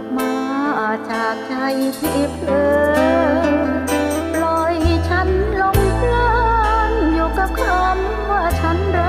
ออกมาจากใจที่เพลอปล่อยฉันลงเพลินอยู่กับคำว่าฉันรัก